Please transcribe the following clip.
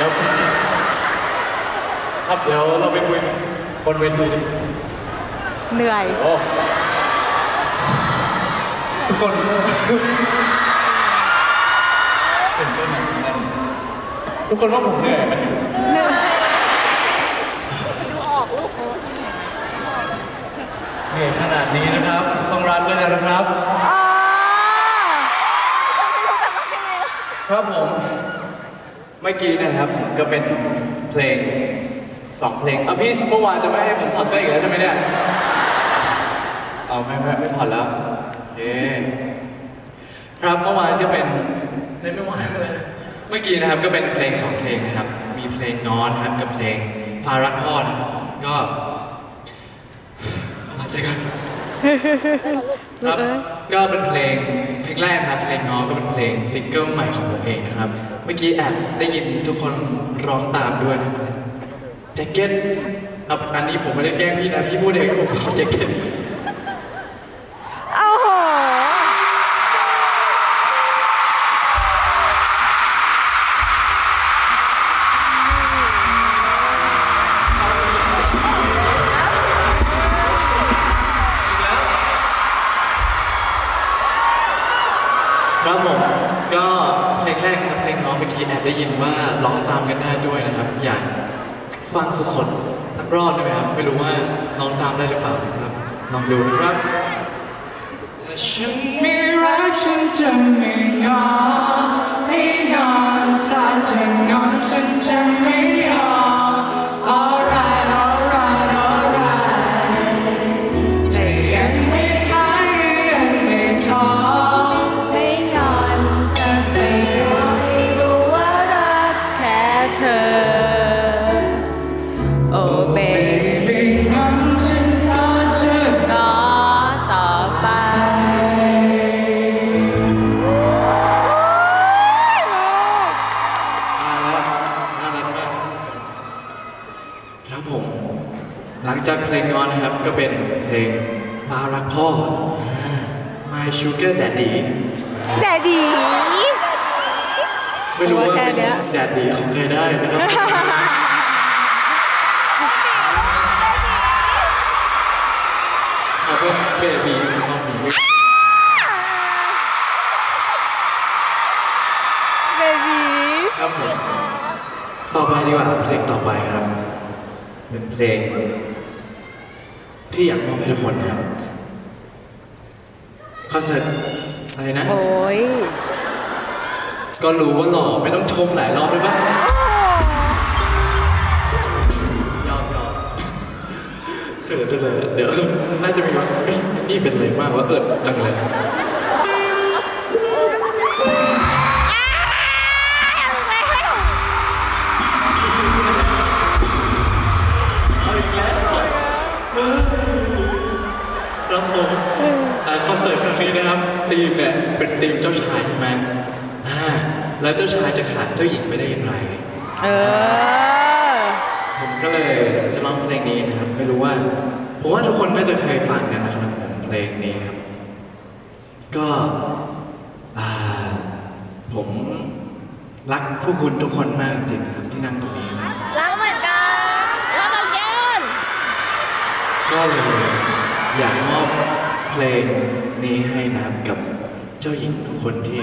ดี๋ยวครับเดี๋ยวเราไปคุยกันบนเวทีดีเหนื่อย โอ้ทุกคนตื่นเต้นเหมือนกันทุกคนว่าผมเหนื่อยไหมเหนื่อยเหนื่อยขนาดนี้นะครับ ต้องรันด้วยนะครับ อ๋อครับผม เมื่อกี้นะครับก็เป็นเพลงสองเพลงอะพี่เมื่อวานจะไม่ให้ผมถอดเสื้ออีกแล้วใช่ไหมเนี่ย เอาไม่ไม่ไม่ถอดแล้วโอเคครับเมื่อวานก็เป็นในเมื่อวานเลยเมื่อกี้นะครับก็เป็นเพลงสองเพลงนะครับ มีเพลงนอนนะครับกับเพลงพารักพ่อนะครับก็มาเจอกันครับก็เป็นเพลงเพลงแรกนะครับเพลงน้องก็เป็นเพลงซิงเกิลใหม่ของผมเองนะครับเมื่อกี้แอบได้ยินทุกคนร้องตามด้วยนะครับแจ็คเก็ตครับอันนี้ผมไม่ได้แกล้งพี่นะ พี่พูดเองว่าผมขอแจ็คเก็ตโอ้โห ครับผมก็เพลงแรกครับเพ ลงน้องเมื่อกี้แอบได้ยินว่าร้องตามกันได้ด้วยนะครับ อยากฟังสดๆสักรอดได้ไหมครับไม่รู้ว่าร้องตามได้หรือเปล่านะครับลองดูนะครับถ้าฉันไม่รักฉันจะไม่ ครับผม หลังจากเพลงนอนนะครับก็เป็นเพลงฟ้ารักพ่อ My Sugar Daddy แต่ดี ไม่รู้ว่าแค่เป็นเนี้ย แดดดีของใครได้นะครับเขาเป็นเบบีคือต้องมีเบบีครับผมต่อไปดีกว่าเพลงต่อไปครับ เป็นเพลง ที่อยากมอบให้ทุกคนนะครับคอนเสิร์ตอะไรนะ โอ้ยก็รู้ว่าหล่อไม่ต้องชมหลายรอบเลยปะยอมยอมเขินจังเลย เดี๋ยว น่าจะมีว่าเอ๊ะนี่เป็นอะไรมากว่าเอิดจังเลย ธีมเนี่ยเป็นธีมเจ้าชายใช่ไหมอ่าแล้วเจ้าชายจะขาดเจ้าหญิงไปได้อย่างไร เออ ผมก็เลยจะร้องเพลงนี้นะครับ ไม่รู้ว่า ผมว่าทุกคนน่าจะเคยฟังกันนะครับผมเพลงนี้ครับ ก็อ่าผมรักพวกคุณทุกคนมากจริงๆนะครับที่นั่งตรงนี้นะรักเหมือนกันรักเหมือนกันก็เลยอยากมอบ เพลงนี้ให้น้ำกับเจ้าหญิงทุกคนที่